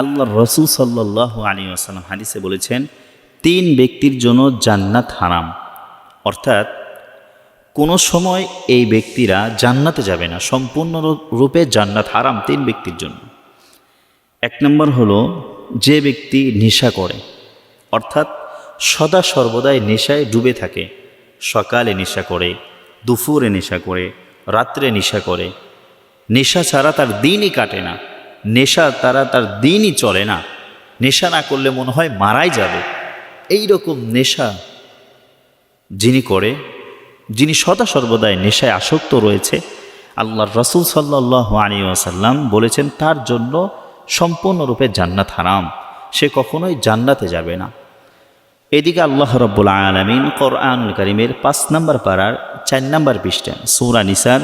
আল্লাহ রসুল সাল্লাহ আলী আসালাম হাদিসে বলেছেন, তিন ব্যক্তির জন্য জান্নাত হারাম। অর্থাৎ, কোনো সময় এই ব্যক্তিরা জান্নাতে যাবে না, সম্পূর্ণ রূপে জান্নাত হারাম তিন ব্যক্তির জন্য। এক নম্বর হলো, যে ব্যক্তি নেশা করে, অর্থাৎ সদা সর্বদাই নেশায় ডুবে থাকে, সকালে নেশা করে, দুপুরে নেশা করে, রাত্রে নেশা করে, নেশা ছাড়া তার দিনই কাটে না। নেশা তারা তার দিনই চলে না। নেশা না করলে মনে হয় মারাই যাবে। এই রকম নেশা যিনি করে, যিনি সদা সর্বদাই নেশায় আসক্ত রয়েছে, আল্লাহর রসুল সাল্লাহ আলী আসাল্লাম বলেছেন, তার জন্য সম্পূর্ণরূপে জান্নাত হারাম। সে কখনোই জান্নাতে যাবে না। এদিকে আল্লাহ রব্বুল আলমিন কোরআনুল করিমের পাঁচ নম্বর পাড়ার চার নম্বর পৃষ্ঠা সৌরা নিসার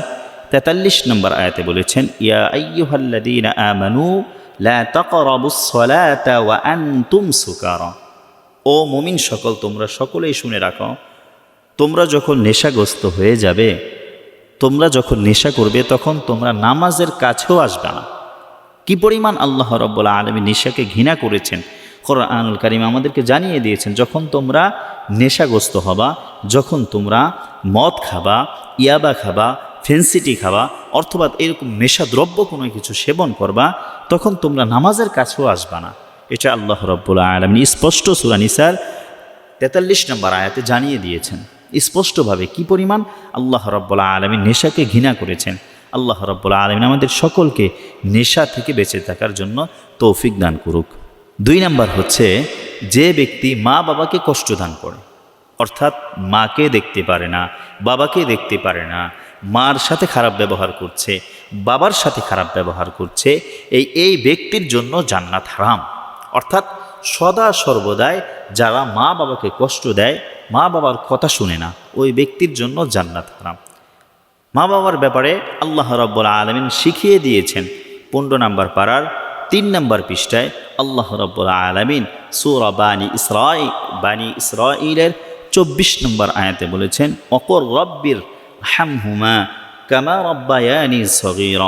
তেতাল্লিশ নম্বর আয়াতে বলেছেন, ইয়া আমানু ওয়া ও মুমিন সকল, তোমরা সকলেই শুনে রাখো, তোমরা যখন নেশাগ্রস্ত হয়ে যাবে, তোমরা যখন নেশা করবে, তখন তোমরা নামাজের কাছেও আসবে না। কি পরিমাণ আল্লাহ রব্বুল্লা আলমী নেশাকে ঘৃণা করেছেন? কোরআনুল করিম আমাদেরকে জানিয়ে দিয়েছেন, যখন তোমরা নেশাগ্রস্ত হবা, যখন তোমরা মদ খাবা, ইয়াবা খাবা ফেন্সিটি খাওয়া অর্থবাদ এরকম নেশা দ্রব্য কোনো কিছু সেবন করবা, তখন তোমরা নামাজের কাছেও আসবা না। এটা আল্লাহ রব্বুল্লা আলমী স্পষ্ট সুরানিসার তেতাল্লিশ নম্বর আয়াতে জানিয়ে দিয়েছেন। স্পষ্টভাবে কি পরিমাণ? আল্লাহ রব্বুল্লা আলমী নেশাকে ঘৃণা করেছেন। আল্লাহ রব্বুল্লা আলমিন আমাদের সকলকে নেশা থেকে বেঁচে থাকার জন্য তৌফিক দান করুক। দুই নাম্বার হচ্ছে, যে ব্যক্তি মা বাবাকে কষ্ট দান করে, অর্থাৎ মাকে দেখতে পারে না, বাবাকে দেখতে পারে না মার সাথে খারাপ ব্যবহার করছে, বাবার সাথে খারাপ ব্যবহার করছে, এই এই ব্যক্তির জন্য জান্নাত হারাম। অর্থাৎ সদা সর্বদাই যারা মা বাবাকে কষ্ট দেয়, মা বাবার কথা শুনে না, ওই ব্যক্তির জন্য জান্নাত হারাম। মা বাবার ব্যাপারে আল্লাহ রব্বুল আলমিন শিখিয়ে দিয়েছেন। পনেরো নম্বর পাড়ার তিন নম্বর পৃষ্ঠায় আল্লাহ রব্বুল আলমিন সুরা বানী ইসরাই বানী ইসরাইলের চব্বিশ নম্বর আয়াতে বলেছেন, অকর রব্বির হামহুমা কামা রব্বায়ানি সগির।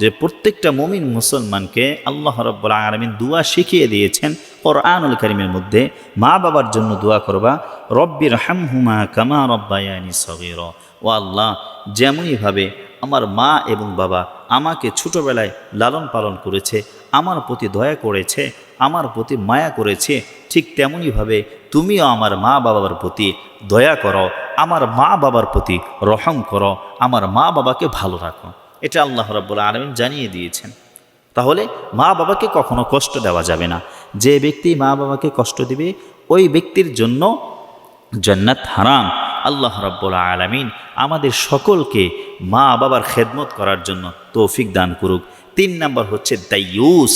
যে প্রত্যেকটা মমিন মুসলমানকে আল্লাহ রব্বুল আলমিন দুয়া শিখিয়ে দিয়েছেন কোরআনুল করিমের মধ্যে, মা বাবার জন্য দোয়া করবা, রব্বির হামহুমা কামা রব্বায়ানি সগির। ও আল্লাহ যেমনইভাবে আমার মা এবং বাবা আমাকে ছোটোবেলায় লালন পালন করেছে, আমার প্রতি দয়া করেছে, আমার প্রতি মায়া করেছে, ঠিক তেমনইভাবে তুমিও আমার মা বাবার প্রতি দয়া করো। আমার মা বাবার প্রতি রহম করো, আমার মা বাবাকে ভালো রাখো। এটা আল্লাহ রব্বুল আলমিন জানিয়ে দিয়েছেন। তাহলে মা বাবাকে কখনো কষ্ট দেওয়া যাবে না। যে ব্যক্তি মা বাবাকে কষ্ট দিবে, ওই ব্যক্তির জন্য জান্নাত হারাম। আল্লাহ রব্বুল আলমিন আমাদের সকলকে মা বাবার খেদমত করার জন্য তৌফিক দান করুক। তিন নম্বর হচ্ছে দাইয়ুস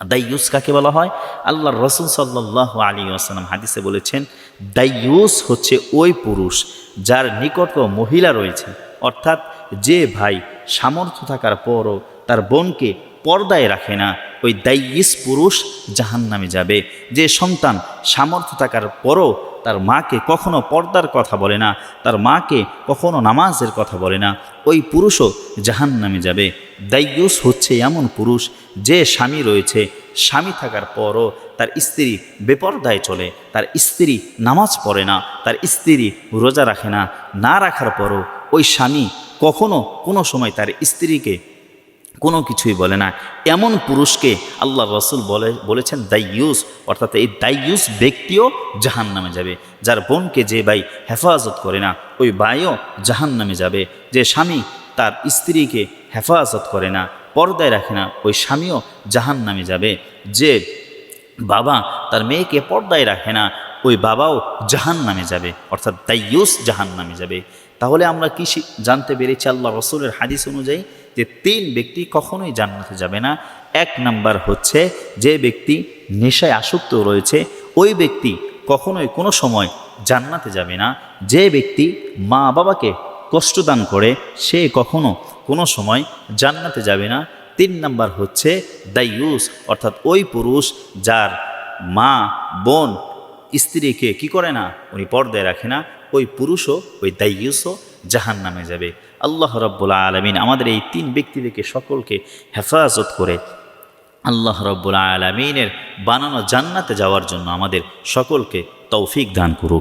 দাইয়ুস কাকে বলা হয়? আল্লাহ রসুল সাল্লাহ আলী আসালাম হাদিসে বলেছেন, দাইয়ুস হচ্ছে ওই পুরুষ যার নিকট মহিলা রয়েছে। অর্থাৎ যে ভাই সামর্থ্য থাকার পরও তার বোনকে পর্দায় রাখে না, ওই দাইয়িস পুরুষ জাহান নামে যাবে। যে সন্তান সামর্থ্য থাকার পরও তার মাকে কখনো পর্দার কথা বলে না, তার মাকে কখনো নামাজের কথা বলে না। ওই পুরুষও জাহান নামে যাবে। দাইয়ুস হচ্ছে এমন পুরুষ যে স্বামী রয়েছে। স্বামী থাকার পরও তার স্ত্রী বেপর্দায় চলে, তার স্ত্রী নামাজ পড়ে না, তার স্ত্রী রোজা রাখে না। না রাখার পরও ওই স্বামী কখনো কোনো সময় তার স্ত্রীকে কোনো কিছুই বলে না। এমন পুরুষকে আল্লাহ রসুল বলে, বলেছেন দাইয়ুস, অর্থাৎ এই দাইয়ুস ব্যক্তিও জাহান নামে যাবে। যার বোনকে যে ভাই হেফাজত করে না, ওই ভাইও জাহান নামে যাবে। যে স্বামী তার স্ত্রীকে হেফাজত করে না, পর্দায় রাখে না, ওই স্বামীও জাহান নামে যাবে। যে বাবা তার মেয়েকে পর্দায় রাখে না, ওই বাবাও জাহান নামে যাবে, অর্থাৎ দাইয়ুস জাহান নামে যাবে। তাহলে আমরা কি জানতে পেরেছি আল্লাহ রসুলের হাদিস অনুযায়ী? যে তিন ব্যক্তি কখনোই জান্নাতে যাবে না। এক নাম্বার হচ্ছে যে ব্যক্তি নেশায় আসক্ত রয়েছে, ওই ব্যক্তি কখনোই কোনো সময় জান্নাতে যাবে না। যে ব্যক্তি মা বাবাকে কষ্টদান করে, সে কখনো কোনো সময় জান্নাতে যাবে না। তিন নাম্বার হচ্ছে দাইয়ুস অর্থাৎ ওই পুরুষ যার মা, বোন স্ত্রীকে কি করে না, উনি পর্দায় রাখে না, ওই পুরুষও, ওই দাইয়ুসও জাহান নামে যাবে। আল্লাহ রব্বুল্লা আলমিন আমাদের এই তিন ব্যক্তি থেকে সকলকে হেফাজত করে আল্লাহ রব্বুল আলমিনের বানানো জান্নাতে যাওয়ার জন্য আমাদের সকলকে তৌফিক দান করুক।